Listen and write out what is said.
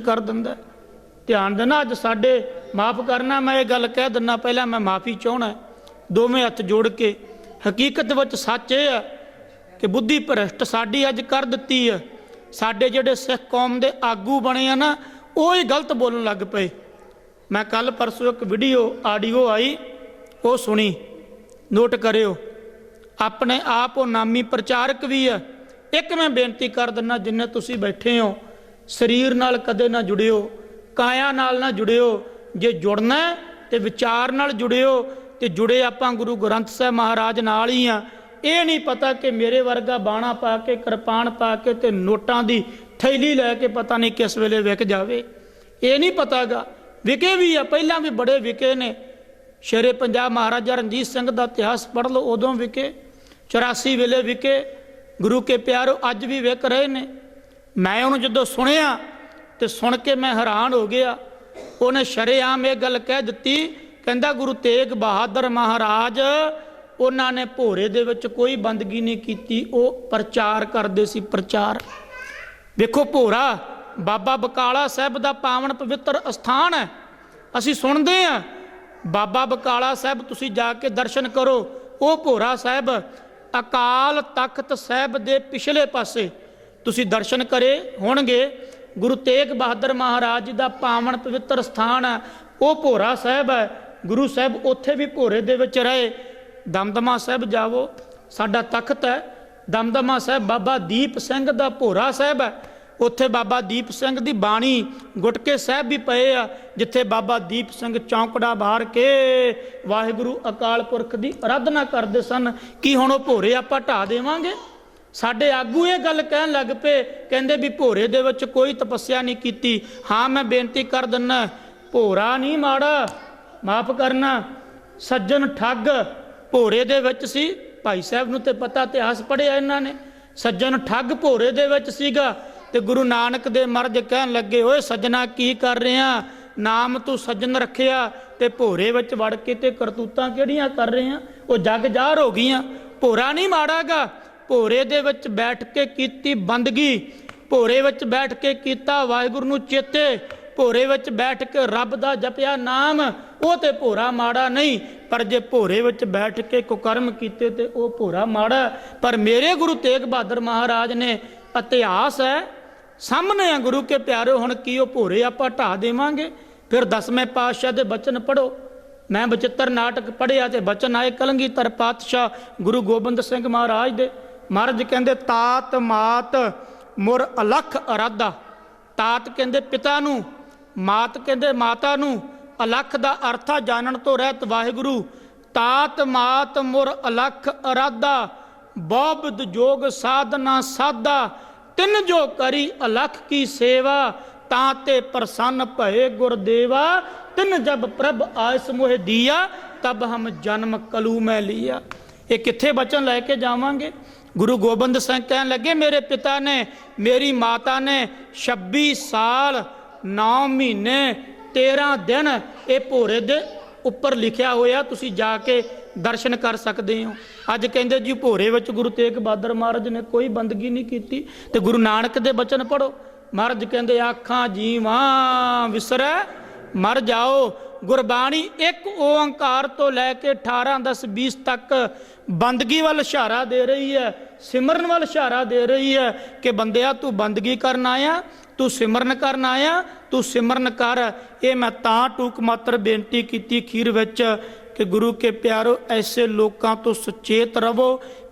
ਕਰ ਦਿੰਦਾ। ਧਿਆਨ ਦੇਣਾ, ਅੱਜ ਸਾਡੇ ਮਾਫ ਕਰਨਾ, ਮੈਂ ਇਹ ਗੱਲ ਕਹਿ ਦਿੰਨਾ, ਪਹਿਲਾਂ ਮੈਂ ਮਾਫੀ ਚਾਹਣਾ ਦੋਵੇਂ ਹੱਥ ਜੋੜ ਕੇ, ਹਕੀਕਤ ਵਿੱਚ ਸੱਚ ਇਹ ਹੈ ਕਿ ਬੁੱਧੀ ਭ੍ਰਸ਼ਟ ਸਾਡੀ ਅੱਜ ਕਰ ਦਿੱਤੀ ਹੈ ਸਾਡੇ ਜਿਹੜੇ ਸਿੱਖ ਕੌਮ ਦੇ ਆਗੂ ਬਣੇ ਆ ਨਾ, ਉਹ ਹੀ ਗਲਤ ਬੋਲਣ ਲੱਗ ਪਏ। ਮੈਂ ਕੱਲ ਪਰਸੋਂ ਇੱਕ ਵੀਡੀਓ, ਆਡੀਓ ਆਈ, ਉਹ ਸੁਣੀ। ਨੋਟ ਕਰਿਓ, ਆਪਣੇ ਆਪ ਉਹ ਨਾਮੀ ਪ੍ਰਚਾਰਕ ਵੀ ਹੈ ਇੱਕ ਮੈਂ ਬੇਨਤੀ ਕਰ ਦਿੰਨਾ, ਜਿੰਨੇ ਤੁਸੀਂ ਬੈਠੇ ਹੋ ਸਰੀਰ ਨਾਲ ਕਦੇ ਨਾ ਜੁੜਿਓ, ਕਾਇਆ ਨਾਲ ਨਾ ਜੁੜਿਓ। ਜੇ ਜੁੜਨਾ ਹੈ ਤੇ ਵਿਚਾਰ ਨਾਲ ਜੁੜਿਓ ਤੇ ਜੁੜੇ ਆਪਾਂ ਗੁਰੂ ਗ੍ਰੰਥ ਸਾਹਿਬ ਮਹਾਰਾਜ ਨਾਲ ਹੀ ਆ। ਇਹ ਨਹੀਂ ਪਤਾ ਕਿ ਮੇਰੇ ਵਰਗਾ ਬਾਣਾ ਪਾ ਕੇ, ਕਿਰਪਾਨ ਪਾ ਕੇ ਤੇ ਨੋਟਾਂ ਦੀ ਥੈਲੀ ਲੈ ਕੇ ਪਤਾ ਨਹੀਂ ਕਿਸ ਵੇਲੇ ਵਿਕ ਜਾਵੇ। ਇਹ ਨਹੀਂ ਪਤਾਗਾ। ਵਿਕੇ ਵੀ ਆ, ਪਹਿਲਾਂ ਵੀ ਬੜੇ ਵਿਕੇ ਨੇ। ਸ਼ੇਰੇ ਪੰਜਾਬ ਮਹਾਰਾਜਾ ਰਣਜੀਤ ਸਿੰਘ ਦਾ ਇਤਿਹਾਸ ਪੜ੍ਹ ਲਓ, ਉਦੋਂ ਵਿਕੇ। 84 ਵੇਲੇ ਵਿਕੇ। ਗੁਰੂ ਕੇ ਪਿਆਰੋ ਅੱਜ ਵੀ ਵਿਕ ਰਹੇ ਨੇ। ਮੈਂ ਉਹਨੂੰ ਜਦੋਂ ਸੁਣਿਆ ਤੇ ਸੁਣ ਕੇ ਮੈਂ ਹੈਰਾਨ ਹੋ ਗਿਆ। ਉਹਨੇ ਸ਼ਰੇਆਮ ਇਹ ਗੱਲ ਕਹਿ ਦਿੱਤੀ, ਕਹਿੰਦਾ ਗੁਰੂ ਤੇਗ ਬਹਾਦਰ ਮਹਾਰਾਜ, ਉਹਨਾਂ ਨੇ ਭੋਰੇ ਦੇ ਵਿੱਚ ਕੋਈ ਬੰਦਗੀ ਨਹੀਂ ਕੀਤੀ, ਉਹ ਪ੍ਰਚਾਰ ਕਰਦੇ ਸੀ ਪ੍ਰਚਾਰ। ਵੇਖੋ ਭੋਰਾ, ਬਾਬਾ ਬਕਾਲਾ ਸਾਹਿਬ ਦਾ ਪਾਵਨ ਪਵਿੱਤਰ ਅਸਥਾਨ ਹੈ। ਅਸੀਂ ਸੁਣਦੇ ਆ ਬਾਬਾ ਬਕਾਲਾ ਸਾਹਿਬ ਤੁਸੀਂ ਜਾ ਕੇ ਦਰਸ਼ਨ ਕਰੋ। ਉਹ ਭੋਰਾ ਸਾਹਿਬ ਅਕਾਲ ਤਖਤ ਸਾਹਿਬ ਦੇ ਪਿਛਲੇ ਪਾਸੇ ਤੁਸੀਂ ਦਰਸ਼ਨ ਕਰੇ ਹੋਣਗੇ। ਗੁਰੂ ਤੇਗ ਬਹਾਦਰ ਮਹਾਰਾਜ ਜੀ ਦਾ ਪਾਵਨ ਪਵਿੱਤਰ ਸਥਾਨ ਹੈ, ਉਹ ਭੋਰਾ ਸਾਹਿਬ ਹੈ। ਗੁਰੂ ਸਾਹਿਬ ਉੱਥੇ ਵੀ ਭੋਰੇ ਦੇ ਵਿੱਚ ਰਹੇ। ਦਮਦਮਾ ਸਾਹਿਬ ਜਾਵੋ, ਸਾਡਾ ਤਖਤ ਹੈ। ਦਮਦਮਾ ਸਾਹਿਬ ਬਾਬਾ ਦੀਪ ਸਿੰਘ ਦਾ ਭੋਰਾ ਸਾਹਿਬ ਹੈ। ਉੱਥੇ ਬਾਬਾ ਦੀਪ ਸਿੰਘ ਦੀ ਬਾਣੀ ਗੁਟਕੇ ਸਾਹਿਬ ਵੀ ਪਏ ਆ, ਜਿੱਥੇ ਬਾਬਾ ਦੀਪ ਸਿੰਘ ਚੌਂਕੜਾ ਬਾਹਰ ਕੇ ਵਾਹਿਗੁਰੂ ਅਕਾਲ ਪੁਰਖ ਦੀ ਆਰਾਧਨਾ ਕਰਦੇ ਸਨ। ਕੀ ਹੁਣ ਉਹ ਭੋਰੇ ਆਪਾਂ ਢਾ ਦੇਵਾਂਗੇ? ਸਾਡੇ ਆਗੂ ਇਹ ਗੱਲ ਕਹਿਣ ਲੱਗ ਪਏ, ਕਹਿੰਦੇ ਵੀ ਭੋਰੇ ਦੇ ਵਿੱਚ ਕੋਈ ਤਪੱਸਿਆ ਨਹੀਂ ਕੀਤੀ। ਹਾਂ, ਮੈਂ ਬੇਨਤੀ ਕਰ ਦਿੰਨਾ, ਭੋਰਾ ਨਹੀਂ ਮਾੜਾ, ਮਾਫ ਕਰਨਾ। ਸੱਜਣ ਠੱਗ, ਭੋਰੇ ਦੇ ਵਿੱਚ ਸੀ। ਭਾਈ ਸਾਹਿਬ ਨੂੰ ਤੇ ਪਤਾ ਇਤਿਹਾਸ ਪੜਿਆ ਇਹਨਾਂ ਨੇ। ਸੱਜਣ ਠੱਗ ਭੋਰੇ ਦੇ ਵਿੱਚ ਸੀਗਾ ਤੇ ਗੁਰੂ ਨਾਨਕ ਦੇ ਮਰਜ ਕਹਿਣ ਲੱਗੇ, ਓਏ ਸੱਜਣਾ, ਕੀ ਕਰ ਰਿਹਾ? ਨਾਮ ਤੂੰ ਸੱਜਣ ਰੱਖਿਆ ਤੇ ਭੋਰੇ ਵਿੱਚ ਵੜ ਕੇ ਤੇ ਕਰਤੂਤਾਂ ਕਿਹੜੀਆਂ ਕਰ ਰਹੇ ਆ ਉਹ ਜੱਗ ਜਾਹਰ ਹੋ ਗਈਆਂ। ਭੋਰਾ ਨਹੀਂ ਮਾੜਾਗਾ। ਭੋਰੇ ਦੇ ਵਿੱਚ ਬੈਠ ਕੇ ਕੀਤੀ ਬੰਦਗੀ, ਭੋਰੇ ਵਿੱਚ ਬੈਠ ਕੇ ਕੀਤਾ ਵਾਹਿਗੁਰੂ ਨੂੰ ਚੇਤੇ, ਭੋਰੇ ਵਿੱਚ ਬੈਠ ਕੇ ਰੱਬ ਦਾ ਜਪਿਆ ਨਾਮ, ਉਹ ਤੇ ਭੋਰਾ ਮਾੜਾ ਨਹੀਂ, ਪਰ ਜੇ ਭੋਰੇ ਵਿੱਚ ਬੈਠ ਕੇ ਕੁਕਰਮ ਕੀਤੇ ਤੇ ਉਹ ਭੋਰਾ ਮਾੜਾ ਪਰ ਮੇਰੇ ਗੁਰੂ ਤੇਗ ਬਹਾਦਰ ਮਹਾਰਾਜ ਨੇ ਇਤਿਹਾਸ ਹੈ, ਸਾਹਮਣੇ ਆ ਗੁਰੂ ਕੇ ਪਿਆਰੇ, ਹੁਣ ਕੀ ਉਹ ਭੋਰੇ ਆਪਾਂ ਢਾ ਦੇਵਾਂਗੇ? ਫਿਰ ਦਸਵੇਂ ਪਾਤਸ਼ਾਹ ਦੇ ਬਚਨ ਪੜੋ ਮੈਂ ਬਚਿੱਤਰ ਨਾਟਕ ਪੜਿਆ ਤੇ ਬਚਨ ਆਏ, ਕਲੰਗੀਧਰ ਪਾਤਸ਼ਾਹ ਗੁਰੂ ਗੋਬਿੰਦ ਸਿੰਘ ਮਹਾਰਾਜ ਦੇ। ਮਹਾਰਾਜ ਕਹਿੰਦੇ, ਤਾਤ ਮਾਤ ਮੁਰ ਅਲਖ ਅਰਾਧਾ। ਤਾਤ ਕਹਿੰਦੇ, ਪਿਤਾ ਨੂੰ। ਮਾਤ ਕਹਿੰਦੇ, ਮਾਤਾ ਨੂੰ। ਅਲਖ ਦਾ ਅਰਥਾ ਜਾਣਨ ਤੋਂ ਰਹਿਤ ਵਾਹਿਗੁਰੂ। ਤਾਤ ਮਾਤ ਮੁਰ ਅਲਖ ਅਰਾਧਾ ਬੋਬਦ ਜੋਗ ਸਾਧਨਾ ਸਾਦਾ ਤਿੰਨ ਜੋ ਕਰੀ ਅਲਖ ਕੀ ਸੇਵਾ, ਤਾਂ ਤੇ ਪ੍ਰਸੰਨ ਭਏ ਗੁਰਦੇਵਾ ਤਿੰਨ ਜਬ ਪ੍ਰਭ ਆਇਸ ਮੋਹਿ ਦੀਆ, ਤਬ ਹਮ ਜਨਮ ਕਲੂ ਮੈਂ ਲਿਆ। ਇਹ ਕਿੱਥੇ ਬਚਨ ਲੈ ਕੇ ਜਾਵਾਂਗੇ? ਗੁਰੂ ਗੋਬਿੰਦ ਸਿੰਘ ਕਹਿਣ ਲੱਗੇ, ਮੇਰੇ ਪਿਤਾ ਨੇ, ਮੇਰੀ ਮਾਤਾ ਨੇ 26 ਸਾਲ 9 ਮਹੀਨੇ 13 ਦਿਨ ਇਹ ਭੋਰੇ ਦੇ ਉੱਪਰ ਲਿਖਿਆ ਹੋਇਆ, ਤੁਸੀਂ ਜਾ ਕੇ ਦਰਸ਼ਨ ਕਰ ਸਕਦੇ ਹੋ। ਅੱਜ ਕਹਿੰਦੇ, ਜੀ, ਭੋਰੇ ਵਿੱਚ ਗੁਰੂ ਤੇਗ ਬਹਾਦਰ ਮਹਾਰਾਜ ਨੇ ਕੋਈ ਬੰਦਗੀ ਨਹੀਂ ਕੀਤੀ ਤੇ ਗੁਰੂ ਨਾਨਕ ਦੇ ਬਚਨ ਪੜੋ ਮਹਾਰਾਜ ਕਹਿੰਦੇ, ਆਖਾਂ ਜੀਵਾਂ, ਵਿਸਰੈ, ਮਰ ਜਾਓ ਗੁਰਬਾਣੀ ਇੱਕ ਓੰਕਾਰ ਤੋਂ ਲੈ ਕੇ 18 10 20 ਤੱਕ ਬੰਦਗੀ ਵੱਲ ਇਸ਼ਾਰਾ ਦੇ ਰਹੀ ਹੈ, ਸਿਮਰਨ ਵੱਲ ਇਸ਼ਾਰਾ ਦੇ ਰਹੀ ਹੈ ਕਿ ਬੰਦਿਆ, ਤੂੰ ਬੰਦਗੀ ਕਰਨ ਆਇਆ, ਤੂੰ ਸਿਮਰਨ ਕਰਨ ਆਇਆ, ਤੂੰ ਸਿਮਰਨ ਕਰ। ਇਹ ਮੈਂ ਤਾਂ ਟੂਕ ਮਾਤਰ ਬੇਨਤੀ ਕੀਤੀ ਖੀਰ ਵਿੱਚ ਕਿ ਗੁਰੂ ਕੇ ਪਿਆਰੋ, ਐਸੇ ਲੋਕਾਂ ਤੋਂ ਸੁਚੇਤ ਰਵੋ